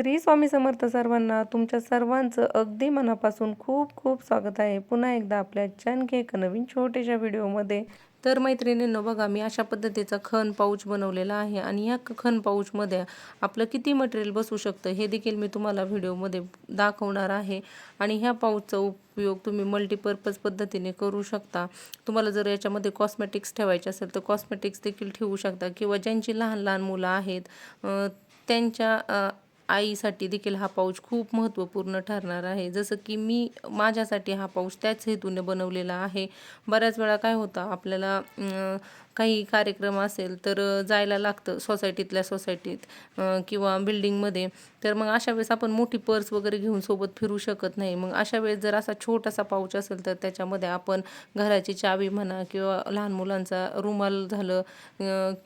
श्री स्वामी समर्थ सर्वांना तुमच्या सर्वांचं अगदी मनापासून खूप खूप स्वागत आहे. पुन्हा एकदा आपल्या आणखी एका नवीन छोट्याशा व्हिडिओमध्ये. तर मैत्रिणींनो बघा मी अशा पद्धतीचा खण पाऊच बनवलेला आहे आणि या खण पाऊचमध्ये आपलं किती मटेरियल बसू शकतं हे देखील मी तुम्हाला व्हिडिओमध्ये दाखवणार आहे. आणि ह्या पाऊचचा उपयोग तुम्ही मल्टीपर्पज पद्धतीने करू शकता. तुम्हाला जर याच्यामध्ये कॉस्मेटिक्स ठेवायचे असेल तर कॉस्मेटिक्स देखील ठेवू शकता. किंवा ज्यांची लहान लहान मुलं आहेत त्यांच्या आईसाठी देखील हा पाऊच खूप महत्त्वपूर्ण ठरणार आहे. जसं की मी माझ्यासाठी हा पाऊच त्याच हेतूने बनवलेला आहे. बऱ्याच वेळा काय होतं आपल्याला काही कार्यक्रम असेल तर जायला लागतं सोसायटीतल्या सोसायटीत किंवा बिल्डिंगमध्ये तर मग अशा वेळेस आपण मोठी पर्स वगैरे घेऊन सोबत फिरू शकत नाही. मग अशा वेळेस जर असा छोटासा पाऊच असेल तर त्याच्यामध्ये आपण घराची चावी म्हणा किंवा लहान मुलांचा रुमाल झालं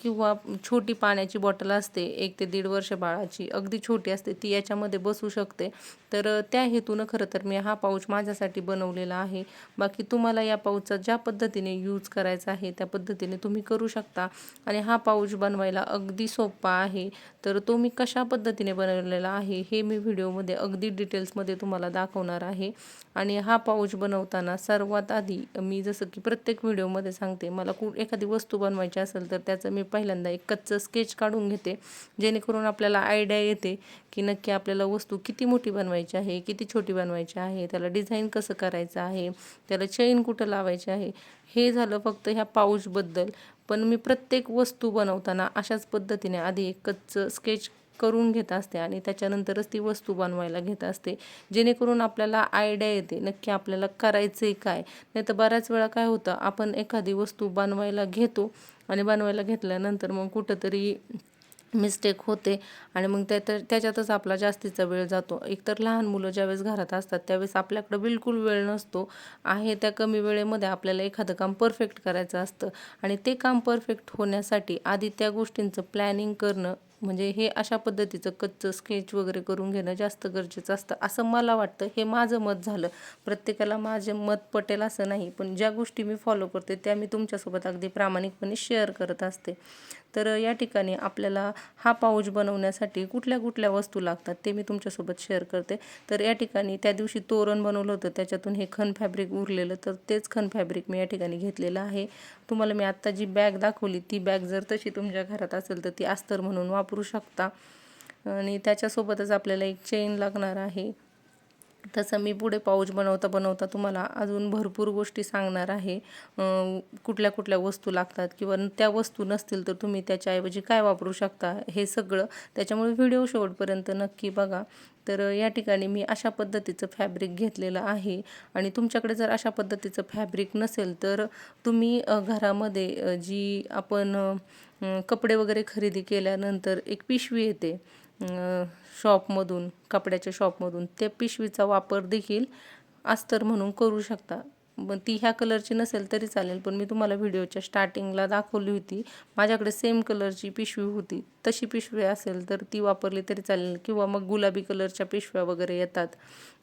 किंवा छोटी पाण्याची बॉटल असते एक ते दीड वर्ष बाळाची अगदी छोटी असते ती याच्यामध्ये बसू शकते. तर त्या हेतूनं खरं तर मी हा पाऊच माझ्यासाठी बनवलेला आहे. बाकी तुम्हाला या पाऊचचा ज्या पद्धतीने यूज करायचा आहे त्या पद्धतीने तुम्ही करू शकता. आणि हा पाऊच बनवायला अगदी सोपा आहे. तर तो मी कशा पद्धतीने बनवलेला आहे हे मी व्हिडिओमध्ये अगदी डिटेल्समध्ये तुम्हाला दाखवणार आहे. आणि हा पाऊच बनवताना सर्वात आधी मी जसं की प्रत्येक व्हिडिओमध्ये सांगते मला कु एखादी वस्तू बनवायची असेल तर त्याचं मी पहिल्यांदा एक कच्चं स्केच काढून घेते. जेणेकरून आपल्याला आयडिया येते की नक्की आपल्याला वस्तू किती मोठी बनवायची आहे किती छोटी बनवायची आहे त्याला डिझाईन कसं करायचं आहे त्याला चेन कुठं लावायची आहे हे झालं फक्त ह्या पाऊचबद्दल पण मी प्रत्येक वस्तू बनवताना अशाच पद्धतीने आधी एक कच्चं स्केच करून घेत असते आणि त्याच्यानंतरच ती वस्तू बनवायला घेत असते. जेणेकरून आपल्याला आयडिया येते नक्की आपल्याला करायचं आहे काय. नाही तर बऱ्याच वेळा काय होतं आपण एखादी वस्तू बनवायला घेतो आणि बनवायला घेतल्यानंतर मग कुठंतरी मिस्टेक होते. आणि मग त्या तर त्याच्यातच आपला जास्तीचा वेळ जातो. एकतर लहान मुलं ज्यावेळेस घरात असतात त्यावेळेस आपल्याकडं बिलकुल वेळ नसतो. आहे त्या कमी वेळेमध्ये आपल्याला एखादं काम परफेक्ट करायचं असतं. आणि ते काम परफेक्ट होण्यासाठी आधी त्या गोष्टींचं प्लॅनिंग करणं म्हणजे हे अशा पद्धतीचं कच्चं स्केच वगैरे करून घेणं जास्त गरजेचं असतं. असं मला वाटतं. हे माझं मत झालं. प्रत्येकाला माझे मत पटेल असं नाही. पण ज्या गोष्टी मी फॉलो करते त्या मी तुमच्यासोबत अगदी प्रामाणिकपणे शेअर करत असते. तर या ठिकाणी आपल्याला हा पाऊच बनवण्यासाठी कुठल्या कुठल्या वस्तू लागतात ते मी तुमच्यासोबत शेअर करते. तर या ठिकाणी त्या दिवशी तोरण बनवलं होतं. त्याच्यातून हे खण फॅब्रिक उरलेलं. तर तेच खण फॅब्रिक मी या ठिकाणी घेतलेलं आहे. तुम्हाला मी आत्ता जी बॅग दाखवली ती बॅग जर तशी तुमच्या घरात असेल तर ती अस्तर म्हणून वापरू शकता. आणि त्याच्यासोबतच आपल्याला एक चेन लागणार आहे. तसं मी पुढे पाऊच बनवता बनवता तुम्हाला अजून भरपूर गोष्टी सांगणार आहे. कुठल्या कुठल्या वस्तू लागतात किंवा त्या वस्तू नसतील तर तुम्ही त्याच्याऐवजी काय वापरू शकता हे सगळं त्याच्यामुळे व्हिडिओ शेवटपर्यंत नक्की बघा. तर या ठिकाणी मी अशा पद्धतीचं फॅब्रिक घेतलेलं आहे आणि तुमच्याकडे जर अशा पद्धतीचं फॅब्रिक नसेल तर तुम्ही घरामध्ये जी आपण कपडे वगैरे खरेदी केल्यानंतर एक पिशवी येते. शॉपमधून कपड्याच्या शॉपमधून त्या पिशवीचा वापर देखील अस्तर म्हणून करू शकता. मग ती ह्या कलरची नसेल तरी चालेल पण मी तुम्हाला व्हिडिओच्या स्टार्टिंगला दाखवली होती. माझ्याकडे सेम कलरची पिशवी होती. तशी पिशवी असेल तर ती वापरली तरी चालेल. किंवा मग गुलाबी कलरच्या पिशव्या वगैरे येतात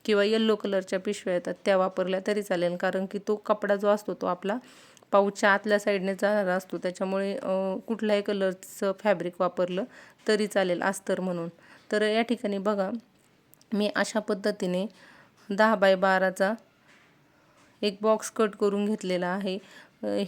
किंवा येल्लो कलरच्या पिशव्या येतात त्या वापरल्या तरी चालेल. कारण की तो कपडा जो असतो तो आपला पाऊचच्या आतल्या साईडने जाणारा असतो. त्याच्यामुळे कुठल्याही कलरचं फॅब्रिक वापरलं तरी चालेल अस्तर म्हणून. तर या ठिकाणी बघा मी अशा पद्धतीने दहा बाय बाराचा एक बॉक्स कट करून घेतलेला आहे.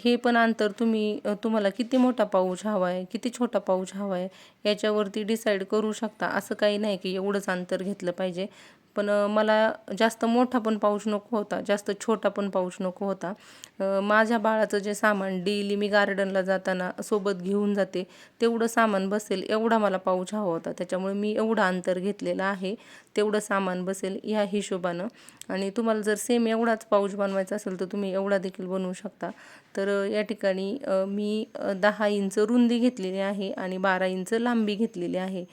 हे पण अंतर तुम्ही तुम्हाला किती मोठा पाऊच हवा आहे किती छोटा पाऊच हवा आहे याच्यावरती डिसाईड करू शकता. असं काही नाही की एवढंच अंतर घेतलं पाहिजे. पण मला जास्त मोठा पण पाऊच नको होता जास्त छोटा पण पाऊच नको होता. माझ्या बाळाचं जे सामान डेली मी गार्डनला जाताना सोबत घेऊन जाते तेवढं सामान बसेल एवढा मला पाऊच हवा होता. त्याच्यामुळे मी एवढा अंतर घेतलेलं आहे तेवढं सामान बसेल ह्या हिशोबानं. आणि तुम्हाला जर सेम एवढाच पाऊच बनवायचा असेल तर तुम्ही एवढा देखील बनवू शकता. तर या ठिकाणी मी दहा इंच रुंदी घेतलेली आहे आणि बारा इंच लांबी घेतलेली आहे.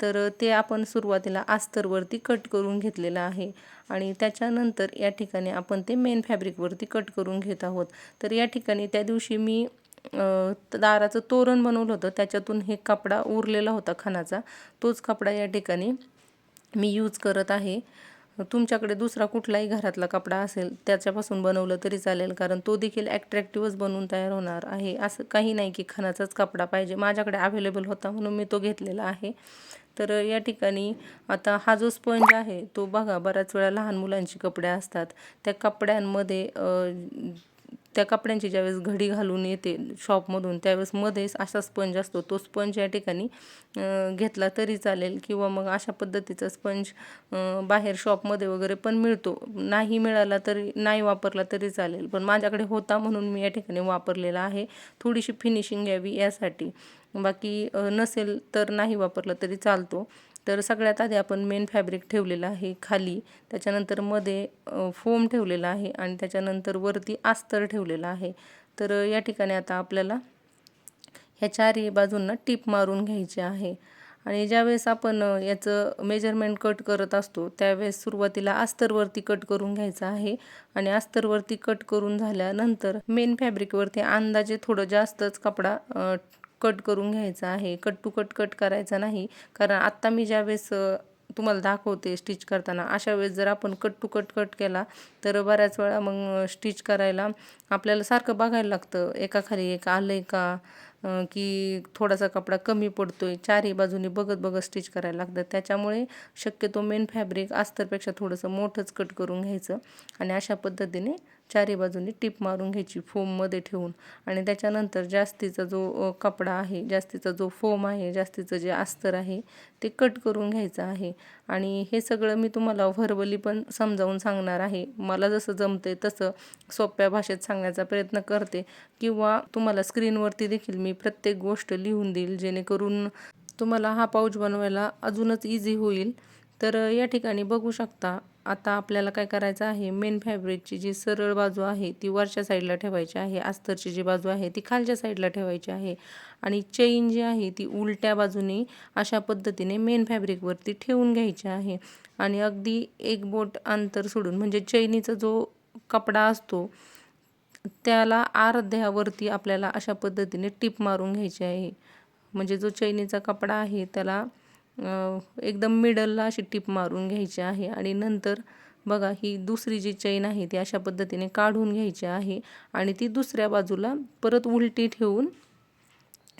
तर ते आपण सुरुवातीला अस्तरवरती कट करून घेतलेलं आहे. आणि त्याच्यानंतर या ठिकाणी आपण ते मेन फॅब्रिकवरती कट करून घेत आहोत. तर या ठिकाणी त्या दिवशी मी दाराचं तोरण बनवलं होतं. त्याच्यातून हे कपडा उरलेला होता खानाचा. तोच कपडा या ठिकाणी मी यूज करत आहे. तुमच्याकडे दुसरा कुठलाही घरातला कपडा असेल त्याच्यापासून बनवलं तरी चालेल कारण तो देखील ॲट्रॅक्टिव्हच बनवून तयार होणार आहे. असं काही नाही की खणाचाच कपडा पाहिजे. माझ्याकडे अवेलेबल होता म्हणून मी तो घेतलेला आहे. तर या ठिकाणी आता हा जो स्पंज आहे तो बघा बऱ्याच वेळा लहान मुलांचे कपडे असतात. त्या कपड्यांमध्ये त्या कपड्यांची ज्यावेळेस घडी घालून येते शॉपमधून त्यावेळेस मध्येच असा स्पंज असतो. तो स्पंज या ठिकाणी घेतला तरी चालेल किंवा मग अशा पद्धतीचा स्पंज बाहेर शॉपमध्ये वगैरे पण मिळतो. नाही मिळाला तरी नाही वापरला तरी चालेल. पण माझ्याकडे होता म्हणून मी या ठिकाणी वापरलेला आहे. थोडीशी फिनिशिंग यावी यासाठी. बाकी नसेल तर नाही वापरला तरी चालतो. तर सगळ्यात आधी आपण मेन फॅब्रिक ठेवलेलं आहे खाली. त्याच्यानंतरमध्ये फोम ठेवलेला आहे आणि त्याच्यानंतर वरती अस्तर ठेवलेलं आहे. तर या ठिकाणी आता आपल्याला ह्या चारही बाजूंना टीप मारून घ्यायची आहे. आणि ज्यावेळेस आपण याचं मेजरमेंट कट करत असतो त्यावेळेस सुरुवातीला अस्तरवरती कट करून घ्यायचं आहे. आणि अस्तरवरती कट करून झाल्यानंतर मेन फॅब्रिकवरती अंदाजे थोडं जास्तच कपडा कट करून घ्यायचा आहे. कट टू कट कट करायचा नाही. कारण आत्ता मी ज्यावेळेस तुम्हाला दाखवते स्टिच करताना अशा वेळेस जर आपण कट टू कट कट केला तर बऱ्याच वेळा मग स्टिच करायला आपल्याला सारखं बघायला लागतं. एकाखाली एक आलं आहे का? की थोडासा कपडा कमी पडतो आहे चारही बाजूनी बघत बघत स्टिच करायला लागतं त्याच्यामुळे शक्यतो मेन फॅब्रिक अस्तरपेक्षा थोडंसं मोठंच कट करून घ्यायचं आणि अशा पद्धतीने चारही बाजूनी टीप मारून घ्यायची फोममध्ये ठेवून. आणि त्याच्यानंतर जास्तीचा जो कपडा आहे जास्तीचा जो फोम आहे जास्तीचं जे अस्तर आहे ते कट करून घ्यायचं आहे. आणि हे सगळं मी तुम्हाला व्हर्बली पण समजावून सांगणार आहे. मला जसं जमते तसं सोप्या भाषेत सांगण्याचा प्रयत्न करते. किंवा तुम्हाला स्क्रीनवरती देखील मी प्रत्येक गोष्ट लिहून देईल जेणेकरून तुम्हाला हा पाऊच बनवायला अजूनच इझी होईल. तर या ठिकाणी बघू शकता आता आपल्याला काय करायचं आहे मेन फॅब्रिकची जी सरळ बाजू आहे ती वरच्या साईडला ठेवायची आहे अस्तरची जी बाजू आहे ती खालच्या साईडला ठेवायची आहे आणि चेन जी आहे ती उलट्या बाजूने अशा पद्धतीने मेन फॅब्रिकवरती ठेवून घ्यायची आहे आणि अगदी एक बोट अंतर सोडून म्हणजे चैनीचा जो कपडा असतो त्याला अर्ध्यावरती आपल्याला अशा पद्धतीने टिप मारून घ्यायची आहे. म्हणजे जो चैनीचा कपडा आहे त्याला एकदम मिडलला अशी टीप मारून घ्यायची आहे. आणि नंतर बघा ही दुसरी जी चैन आहे ती अशा पद्धतीने काढून घ्यायची आहे. आणि ती दुसऱ्या बाजूला परत उलटी ठेवून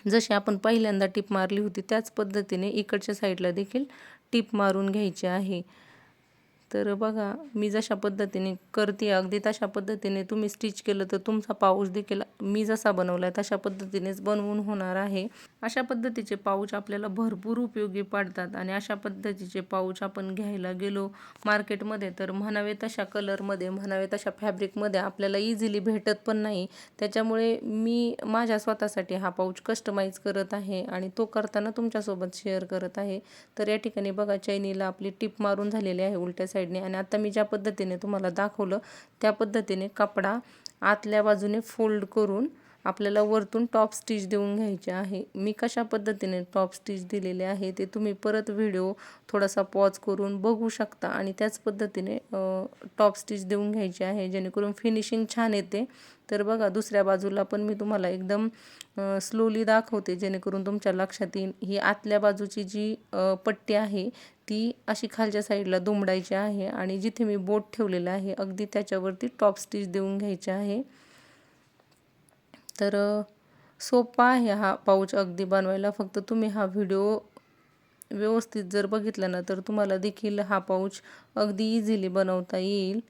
जशी आपण पहिल्यांदा टीप मारली होती त्याच पद्धतीने इकडच्या साईडला देखील टीप मारून घ्यायची आहे. तर बघा मी जशा पद्धतीने करते अगदी तशा पद्धतीने तुम्ही स्टिच केलं तर तुमचा पाऊच देखील मी जसा बनवला आहे तशा पद्धतीनेच बनवून होणार आहे. अशा पद्धतीचे पाऊच आपल्याला भरपूर उपयोगी पडतात आणि अशा पद्धतीचे पाऊच आपण घ्यायला गेलो मार्केटमध्ये तर म्हणावे तशा कलरमध्ये म्हणावे तशा फॅब्रिकमध्ये आपल्याला इझिली भेटत पण नाही. त्याच्यामुळे मी माझ्या स्वतःसाठी हा पाऊच कस्टमाइज करत आहे आणि तो करताना तुमच्यासोबत शेअर करत आहे. तर या ठिकाणी बघा चैनीला आपली टिप मारून झालेली आहे उलट्या साईडने आणि आता मी ज्या पद्धतीने तुम्हाला दाखवलं त्या पद्धतीने कपडा आतल्या बाजूने फोल्ड करून आपल्याला वरतून टॉप स्टिच देऊन घ्यायचे आहे. मी कशा पद्धतीने टॉप स्टिच दिलेले आहे ते तुम्ही परत व्हिडिओ थोडासा पॉज करून बघू शकता आणि त्याच पद्धतीने टॉप स्टिच देऊन घ्यायची आहे. जेणेकरून फिनिशिंग छान येते. तर बघा दुसऱ्या बाजूला पण मी तुम्हाला एकदम स्लोली दाखवते. जेणेकरून तुमच्या लक्षात येईल ही आतल्या बाजूची जी पट्टी आहे ती अशी खालच्या साईडला दुमडायची आहे आणि जिथे मी बोट ठेवलेलं आहे अगदी त्याच्यावरती टॉप स्टिच देऊन घ्यायची आहे. तर सोपा आहे हा पाऊच अगदी बनवायला. फक्त तुम्ही हा व्हिडिओ व्यवस्थित जर बघितला ना तर तुम्हाला देखील हा पाऊच अगदी इझिली बनवता येईल.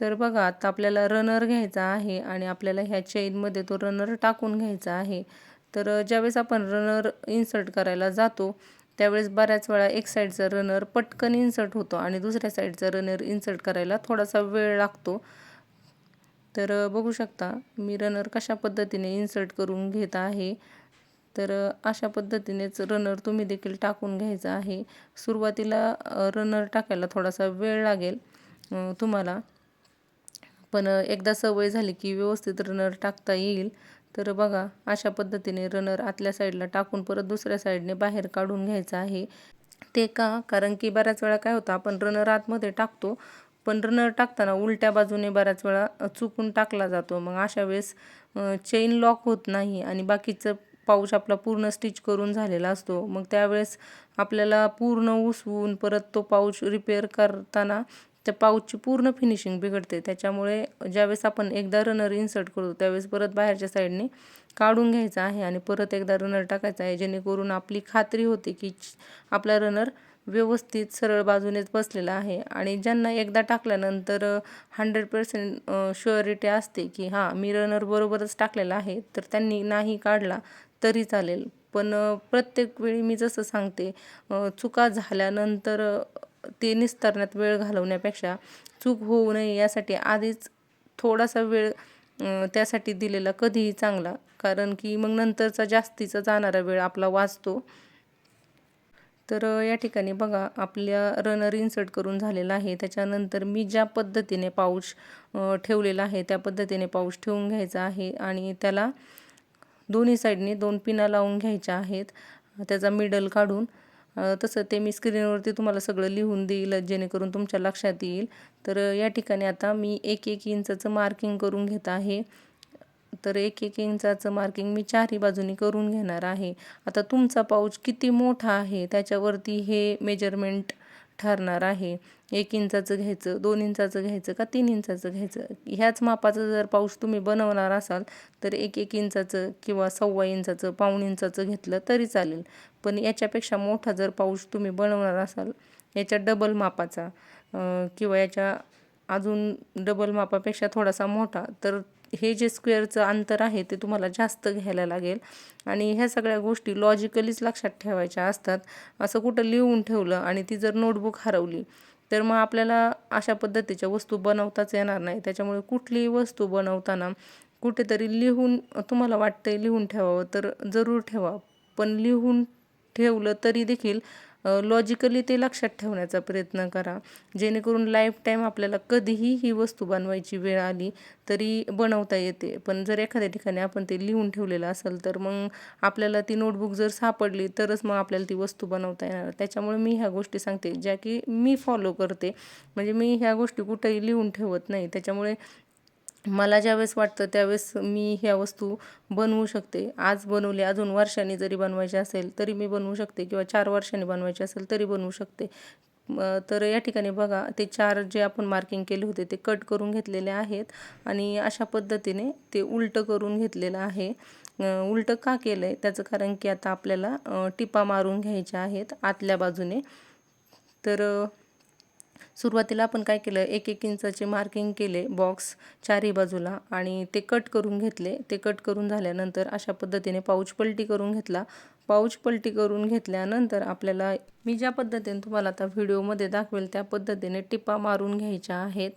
तर बघा आता आपल्याला रनर घ्यायचा आहे आणि आपल्याला ह्या चेनमध्ये तो रनर टाकून घ्यायचा आहे. तर ज्यावेळेस आपण रनर इन्सर्ट करायला जातो त्यावेळेस बऱ्याच वेळा एक साईडचा रनर पटकन इन्सर्ट होतो आणि दुसऱ्या साईडचा रनर इन्सर्ट करायला थोडासा वेळ लागतो. तर बघू शकता मी रनर कशा पद्धतीने इन्सर्ट करून घेत आहे. तर अशा पद्धतीनेच रनर तुम्ही देखील टाकून घ्यायचा आहे. सुरुवातीला रनर टाकायला थोडासा वेळ लागेल तुम्हाला. पण एकदा सवय झाली की व्यवस्थित रनर टाकता येईल. तर बघा अशा पद्धतीने रनर आतल्या साईडला टाकून परत दुसऱ्या साईडने बाहेर काढून घ्यायचं आहे. ते का? कारण की बऱ्याच वेळा काय होतं आपण रनर आतमध्ये टाकतो पण रनर टाकताना उलट्या बाजूने बऱ्याच वेळा चुकून टाकला जातो. मग अशा वेळेस चेन लॉक होत नाही आणि बाकीचं पाऊच आपला पूर्ण स्टिच करून झालेला असतो. मग त्यावेळेस आपल्याला पूर्ण उसवून परत तो पाऊच रिपेअर करताना त्या पाऊचची पूर्ण फिनिशिंग बिघडते. त्याच्यामुळे ज्यावेळेस आपण एकदा रनर इन्सर्ट करतो त्यावेळेस परत बाहेरच्या साईडने काढून घ्यायचा आहे आणि परत एकदा रनर टाकायचा आहे जेणेकरून आपली खात्री होते की आपला रनर व्यवस्थित सरळ बाजूनेच बसलेला आहे. आणि ज्यांना एकदा टाकल्यानंतर हंड्रेड पर्सेंट शुअरिटी असते की हां मी रनर बरोबरच टाकलेला आहे तर त्यांनी नाही काढला तरी चालेल. पण प्रत्येक वेळी मी जसं सांगते चुका झाल्यानंतर ते निस्तारण्यात वेळ घालवण्यापेक्षा चूक होऊ नये यासाठी आधीच थोडासा वेळ त्यासाठी दिलेला कधीही चांगला. कारण की मग नंतरचा जास्तीचा जाणारा वेळ आपला वाचतो. तर या ठिकाणी बघा आपल्या रनर इन्सर्ट करून झालेला आहे. त्याच्यानंतर मी ज्या पद्धतीने पाऊच ठेवलेला आहे त्या पद्धतीने पाऊच ठेवून घ्यायचा आहे आणि त्याला दोन्ही साईडने दोन पिना लावून घ्यायच्या आहेत. त्याचा मिडल काढून तसं ते मी स्क्रीनवरती तुम्हाला सगळं लिहून देईल जेणेकरून तुमच्या लक्षात येईल. तर या ठिकाणी आता मी एक एक इंचाचं मार्किंग करून घेत आहे. तर एक एक इंचाचं मार्किंग मी चारही बाजूनी करून घेणार आहे. आता तुमचा पाऊच किती मोठा आहे त्याच्यावरती हे मेजरमेंट ठरणार आहे. एक इंचाचं घ्यायचं दोन इंचाचं घ्यायचं का तीन इंचाचं घ्यायचं? ह्याच मापाचं जर पाऊस तुम्ही बनवणार असाल तर एक एक इंचाचं किंवा सव्वा इंचाचं पाऊण इंचाचं घेतलं तरी चालेल. पण याच्यापेक्षा मोठा जर पाऊस तुम्ही बनवणार असाल याच्या डबल मापाचा किंवा याच्या अजून डबल मापापेक्षा थोडासा मोठा तर हे जे स्क्वेअरचं अंतर आहे ते तुम्हाला जास्त घ्यायला लागेल. आणि ह्या सगळ्या गोष्टी लॉजिकलीच लक्षात ठेवायच्या असतात. असं कुठं लिहून ठेवलं आणि ती जर नोटबुक हरवली तर मग आपल्याला अशा पद्धतीच्या वस्तू बनवताच येणार नाही. त्याच्यामुळे कुठलीही वस्तू बनवताना कुठेतरी लिहून तुम्हाला वाटतंय लिहून ठेवावं तर जरूर ठेवा. पण लिहून ठेवलं तरी देखील लॉजिकली ते लक्षात ठेवण्याचा प्रयत्न करा. जेणेकरून लाईफ टाईम आपल्याला कधीही ही वस्तू बनवायची वेळ आली तरी बनवता येते. पण जर एखाद्या ठिकाणी आपण ते लिहून ठेवलेलं असेल तर मग आपल्याला ती नोटबुक जर सापडली तरच मग आपल्याला ती वस्तू बनवता येणार. त्याच्यामुळे मी ह्या गोष्टी सांगते ज्या की मी फॉलो करते. म्हणजे मी ह्या गोष्टी कुठंही लिहून ठेवत नाही. त्याच्यामुळे मला ज्यावेळेस वाटतं त्यावेळेस मी ह्या वस्तू बनवू शकते. आज बनवले अजून वर्षांनी जरी बनवायची असेल तरी मी बनवू शकते किंवा चार वर्षांनी बनवायचे असेल तरी बनवू शकते. तर या ठिकाणी बघा ते चार जे आपण मार्किंग केले होते ते कट करून घेतलेले आहेत आणि अशा पद्धतीने ते उलटं करून घेतलेलं आहे. उलटं का केलं आहे त्याचं कारण की आता आपल्याला टिपा मारून घ्यायच्या आहेत आतल्या बाजूने. तर सुरुवातीला आपण काय केलं एक एक इंचाचे मार्किंग केले बॉक्स चारही बाजूला आणि ते कट करून घेतले. ते कट करून झाल्यानंतर अशा पद्धतीने पाऊच पलटी करून घेतला. पाऊच पलटी करून घेतल्यानंतर आपल्याला मी ज्या पद्धतीने तुम्हाला आता व्हिडिओमध्ये दाखवेल त्या पद्धतीने टिपा मारून घ्यायच्या आहेत.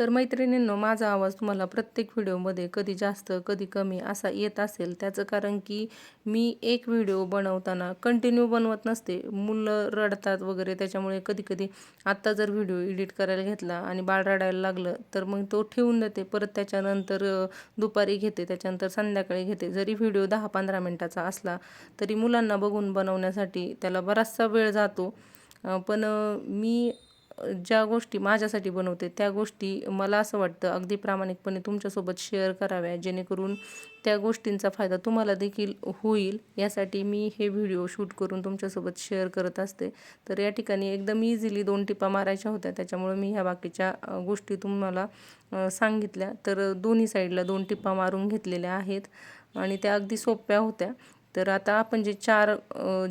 तर मैत्रिणींनो माझा आवाज तुम्हाला प्रत्येक व्हिडिओमध्ये कधी जास्त कधी कमी असा येत असेल. त्याचं कारण की मी एक व्हिडिओ बनवताना कंटिन्यू बनवत नसते. मुलं रडतात वगैरे त्याच्यामुळे कधी कधी आत्ता जर व्हिडिओ एडिट करायला घेतला आणि बाळ रडायला लागलं तर मग तो ठेवून देते. परत त्याच्यानंतर दुपारी घेते त्याच्यानंतर संध्याकाळी घेते. जरी व्हिडिओ दहा पंधरा मिनटाचा असला तरी मुलांना बघून बनवण्यासाठी त्याला बराचसा वेळ जातो. पण मी ज्या गोष्टी माझ्यासाठी बनवते त्या गोष्टी मला असं वाटतं अगदी प्रामाणिकपणे तुमच्यासोबत शेअर कराव्या जेणेकरून त्या गोष्टींचा फायदा तुम्हाला देखील होईल. यासाठी मी हे व्हिडिओ शूट करून तुमच्यासोबत शेअर करत असते. तर या ठिकाणी एकदम इझिली दोन टिपा मारायच्या होत्या. त्याच्यामुळे मी ह्या बाकीच्या गोष्टी तुम्हाला सांगितल्या. तर दोन्ही साईडला दोन टिपा मारून घेतलेल्या आहेत. आणि त्या अगदी सोप्या होत्या. तर आता आपण जे चार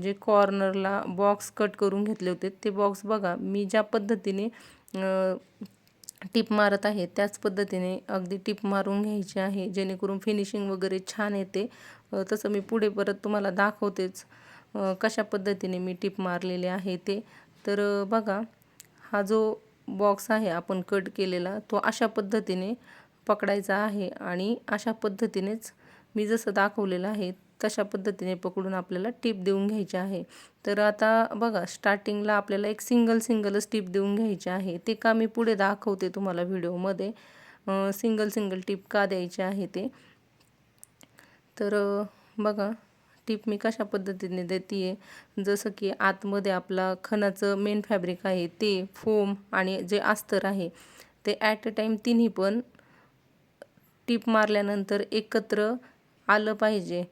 जे कॉर्नरला बॉक्स कट करून घेतले होते ते बॉक्स बघा. मी ज्या पद्धतीने टिप मारत आहे त्याच पद्धतीने अगदी टिप मारून घ्यायची आहे जेणेकरून फिनिशिंग वगैरे छान येते. तसं मी पुढे परत तुम्हाला दाखवतेच कशा पद्धतीने मी टिप मारलेले आहे ते. तर बघा हा जो बॉक्स आहे आपण कट केलेला तो अशा पद्धतीने पकडायचा आहे आणि अशा पद्धतीनेच मी जसं दाखवलेलं आहे तशा पद्धतीने पकडून आपल्याला टीप देऊन घ्यायची आहे. तर आता बघा स्टार्टिंगला आपल्याला एक सिंगल सिंगलच टीप देऊन घ्यायची आहे. ते का मी पुढे दाखवते तुम्हाला व्हिडिओमध्ये. सिंगल सिंगल टीप का द्यायची आहे ते. तर बघा टीप मी कशा पद्धतीने देते आहे जसं की आतमध्ये आपला खणाचं मेन फॅब्रिक आहे ते फोम आणि जे अस्तर आहे ते ॲट अ टाईम तिन्ही पण टीप मारल्यानंतर एकत्र आलं पाहिजे.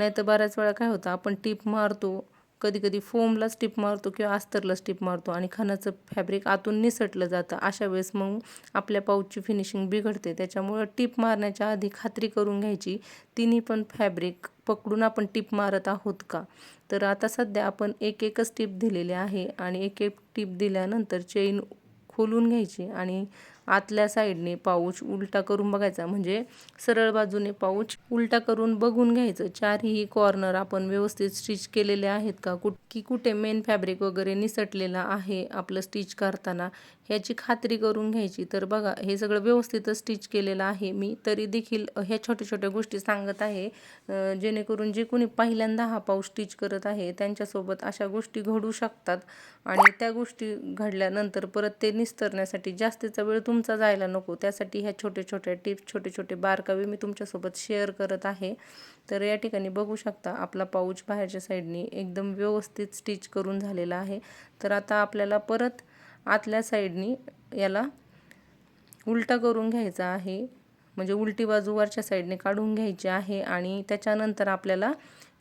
नाही तर बऱ्याच वेळा काय होतं आपण टीप मारतो कधी कधी फोमलाच टिप मारतो किंवा अस्तरलाच टिप मारतो आणि खणाचं फॅब्रिक आतून निसटलं जातं. अशा वेळेस मग आपल्या पाऊचची फिनिशिंग बिघडते. त्याच्यामुळं टिप मारण्याच्या आधी खात्री करून घ्यायची तिन्ही पण फॅब्रिक पकडून आपण टिप मारत आहोत का? तर आता सध्या आपण एक एकच टिप दिलेली आहे आणि एक एक टिप दिल्यानंतर चेन खोलून घ्यायची आणि आतल्या साईडने पाऊच उलटा करून बघायचा. म्हणजे सरळ बाजूने पाऊच उलटा करून बघून घ्यायचं. चारही कॉर्नर आपण व्यवस्थित स्टिच केलेले आहेत का? कुठ की कुठे मेन फॅब्रिक वगैरे निसटलेलं आहे आपलं स्टिच करताना. ह्याची खात्री करून घ्यायची. तर बघा हे सगळं व्यवस्थितच स्टिच केलेलं आहे. मी तरी देखील ह्या छोट्या छोट्या गोष्टी सांगत आहे. जेणेकरून जे कोणी पहिल्यांदा हा पाऊस स्टिच करत आहे त्यांच्यासोबत अशा गोष्टी घडू शकतात. आणि त्या गोष्टी घडल्यानंतर परत ते निस्तरण्यासाठी जास्तीचा वेळ तुमचा जायला नको. त्यासाठी ह्या छोट्या छोट्या टिप्स छोटे छोटे बारकावे मी तुमच्यासोबत शेअर करत आहे. तर या ठिकाणी बघू शकता आपला पाऊच बाहेरच्या साईडनी एकदम व्यवस्थित स्टिच करून झालेला आहे. तर आता आपल्याला परत आतल्या साईडनी याला उलटा करून घ्यायचा आहे. म्हणजे उलटी बाजू वरच्या साईडने काढून घ्यायची आहे आणि त्याच्यानंतर आपल्याला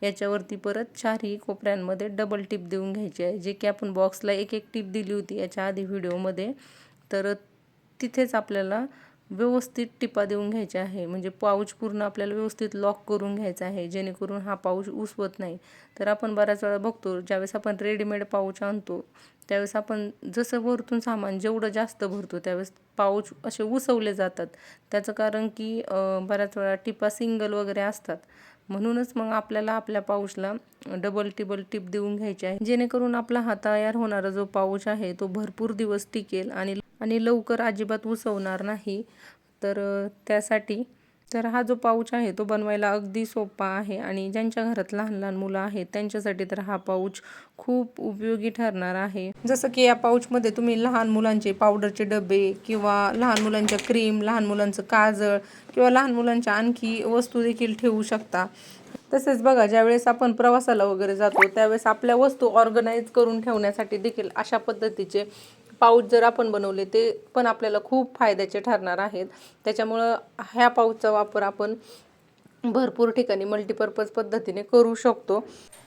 याच्यावरती परत चारही कोपऱ्यांमध्ये डबल टिप देऊन घ्यायची आहे. जे की आपण बॉक्सला एक एक टिप दिली होती याच्या आधी व्हिडिओमध्ये तर तिथेच आपल्याला व्यवस्थित टिपा देऊन घ्यायच्या आहे. म्हणजे पाऊच पूर्ण आपल्याला व्यवस्थित लॉक करून घ्यायचा आहे. जेणेकरून हा पाऊच उसवत नाही. तर आपण बऱ्याच वेळा बघतो ज्यावेळेस आपण रेडीमेड पाऊच आणतो त्यावेळेस आपण जसं भरतून सामान जेवढं जास्त भरतो त्यावेळेस पाऊच असे उसवले जातात. त्याचं कारण की बऱ्याच वेळा टिपा सिंगल वगैरे असतात. म्हणूनच मग आपल्याला आपल्या पाऊचला डबल टिबल टिप देऊन घ्यायची आहे. जेणेकरून आपला हा तयार होणारा जो पाऊच आहे तो भरपूर दिवस टिकेल आणि आणि लवकर अजिबात उसवणार नाही. तर त्यासाठी तर हा जो पाऊच आहे तो बनवायला अगदी सोपा आहे आणि ज्यांच्या घरात लहान लहान मुलं आहेत त्यांच्यासाठी तर हा पाऊच खूप उपयोगी ठरणार आहे. जसं की या पाऊचमध्ये तुम्ही लहान मुलांचे पावडरचे डबे किंवा लहान मुलांच्या क्रीम लहान मुलांचं काजळ किंवा लहान मुलांच्या आणखी वस्तू देखील ठेवू शकता. तसेच बघा ज्यावेळेस आपण प्रवासाला वगैरे जातो त्यावेळेस आपल्या वस्तू ऑर्गनाईज करून ठेवण्यासाठी देखील अशा पद्धतीचे पाऊच जर आपण बनवले ते पण आपल्याला खूप फायद्याचे ठरणार आहेत. त्याच्यामुळं ह्या पाऊचचा वापर आपण भरपूर ठिकाणी मल्टीपर्पज पद्धतीने करू शकतो.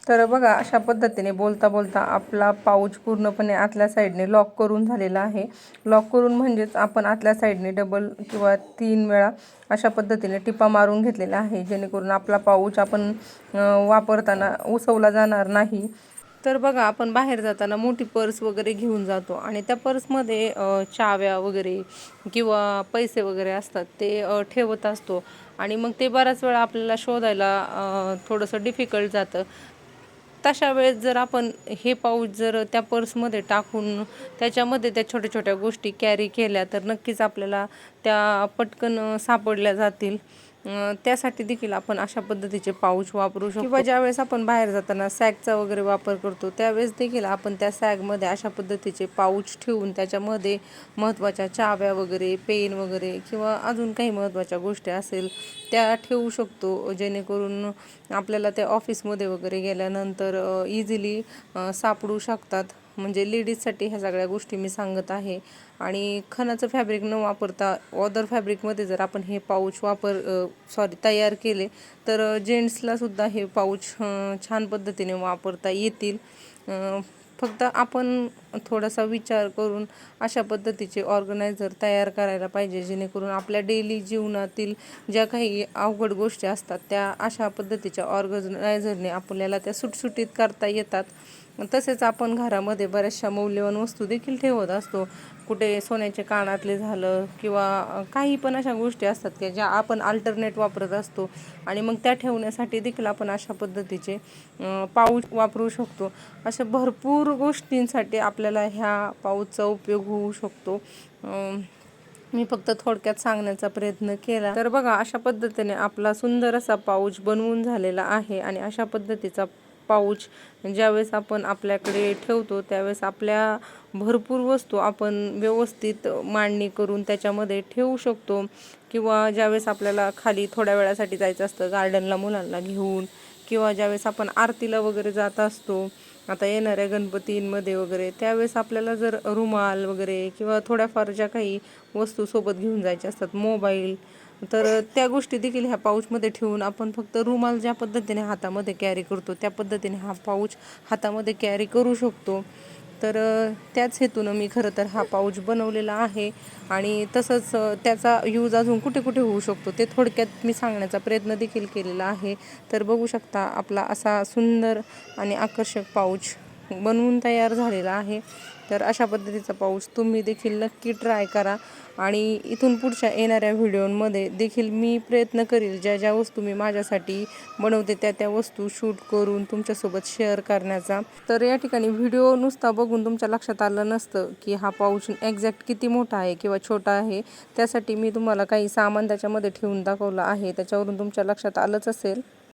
तर बघा अशा पद्धतीने बोलता बोलता आपला पाऊच पूर्णपणे आतल्या साईडने लॉक करून झालेला आहे. लॉक करून म्हणजेच आपण आतल्या साईडने डबल किंवा तीन वेळा अशा पद्धतीने टिपा मारून घेतलेला आहे. जेणेकरून आपला पाऊच आपण वापरताना उसवला जाणार नाही. तर बघा आपण बाहेर जाताना मोठी पर्स वगैरे घेऊन जातो आणि त्या पर्समध्ये चाव्या वगैरे किंवा पैसे वगैरे असतात ते ठेवत असतो. आणि मग ते बऱ्याच वेळा आपल्याला शोधायला थोडंसं डिफिकल्ट जातं. तशा वेळेस जर आपण हे पाऊच जर त्या पर्समध्ये टाकून त्याच्यामध्ये त्या छोट्या छोट्या गोष्टी कॅरी केल्या तर नक्कीच आपल्याला त्या पटकन सापडल्या जातील. त्यासाठी देखील आपण अशा पद्धतीचे पाऊच वापरू शकतो. किंवा ज्यावेळेस आपण बाहेर जाताना सॅगचा वगैरे वापर करतो त्यावेळेस देखील आपण त्या सॅगमध्ये अशा पद्धतीचे पाऊच ठेवून त्याच्यामध्ये महत्त्वाच्या चाव्या वगैरे पेन वगैरे किंवा अजून काही महत्त्वाच्या गोष्टी असेल त्या ठेवू शकतो. जेणेकरून आपल्याला त्या ऑफिसमध्ये वगैरे गेल्यानंतर इझिली सापडू शकतात. म्हणजे लेडीजसाठी ह्या सगळ्या गोष्टी मी सांगत आहे. आणि खणाचं फॅब्रिक न वापरता ऑदर फॅब्रिकमध्ये जर आपण हे पाऊच वापर सॉरी तयार केले तर जेंट्सलासुद्धा हे पाऊच छान पद्धतीने वापरता येतील. फक्त आपण थोडासा विचार करून अशा पद्धतीचे ऑर्गनायझर तयार करायला पाहिजे जेणेकरून आपल्या डेली जीवनातील ज्या काही अवघड गोष्टी असतात त्या अशा पद्धतीच्या ऑर्गनायझरने आपल्याला त्या सुटसुटीत करता येतात. तसेच आपण घरामध्ये बऱ्याचशा मौल्यवान वस्तू देखील ठेवत असतो. कुठे सोन्याचे कानातले झालं किंवा काही पण अशा गोष्टी असतात की ज्या आपण अल्टरनेट वापरत असतो. आणि मग त्या ठेवण्यासाठी देखील आपण अशा पद्धतीचे पाऊच वापरू शकतो. अशा भरपूर गोष्टींसाठी आपल्याला ह्या पाऊचचा उपयोग होऊ शकतो. मी फक्त थोडक्यात सांगण्याचा प्रयत्न केला. तर बघा अशा पद्धतीने आपला सुंदर असा पाऊच बनवून झालेला आहे आणि अशा पद्धतीचा पाऊच ज्यावेळेस आपण आपल्याकडे ठेवतो त्यावेळेस आपल्या भरपूर वस्तू आपण व्यवस्थित मांडणी करून त्याच्यामध्ये ठेवू शकतो. किंवा ज्यावेळेस आपल्याला खाली थोड्या वेळासाठी जायचं असतं गार्डनला मुलांना घेऊन किंवा ज्यावेळेस आपण आरतीला वगैरे जात असतो आता येणाऱ्या गणपतींमध्ये वगैरे त्यावेळेस आपल्याला जर रुमाल वगैरे किंवा थोड्याफार ज्या काही वस्तू सोबत घेऊन जायच्या असतात मोबाईल तर त्या गोष्टी देखील ह्या पाऊचमध्ये ठेवून आपण फक्त रुमाल ज्या पद्धतीने हातामध्ये कॅरी करतो त्या पद्धतीने हा पाऊच हातामध्ये कॅरी करू शकतो. तर त्याच हेतूनं मी खरं तर हा पाऊच बनवलेला आहे आणि तसंच त्याचा यूज अजून कुठे कुठे होऊ शकतो ते थोडक्यात मी सांगण्याचा प्रयत्न देखील केलेला आहे. तर बघू शकता आपला असा सुंदर आणि आकर्षक पाऊच बनवून तयार झालेला आहे. तर अशा पद्धतीचा पाऊस तुम्ही देखील नक्की ट्राय करा. आणि इथून पुढच्या येणाऱ्या व्हिडिओमध्ये देखील मी प्रयत्न करील ज्या ज्या वस्तू मी माझ्यासाठी बनवते त्या त्या वस्तू शूट करून तुमच्यासोबत शेअर करण्याचा. तर या ठिकाणी व्हिडिओ नुसता बघून तुमच्या लक्षात आलं नसतं की हा पाऊस एक्झॅक्ट किती मोठा आहे किंवा छोटा आहे. त्यासाठी मी तुम्हाला काही सामान त्याच्यामध्ये ठेवून दाखवलं आहे. त्याच्यावरून तुमच्या लक्षात आलंच असेल.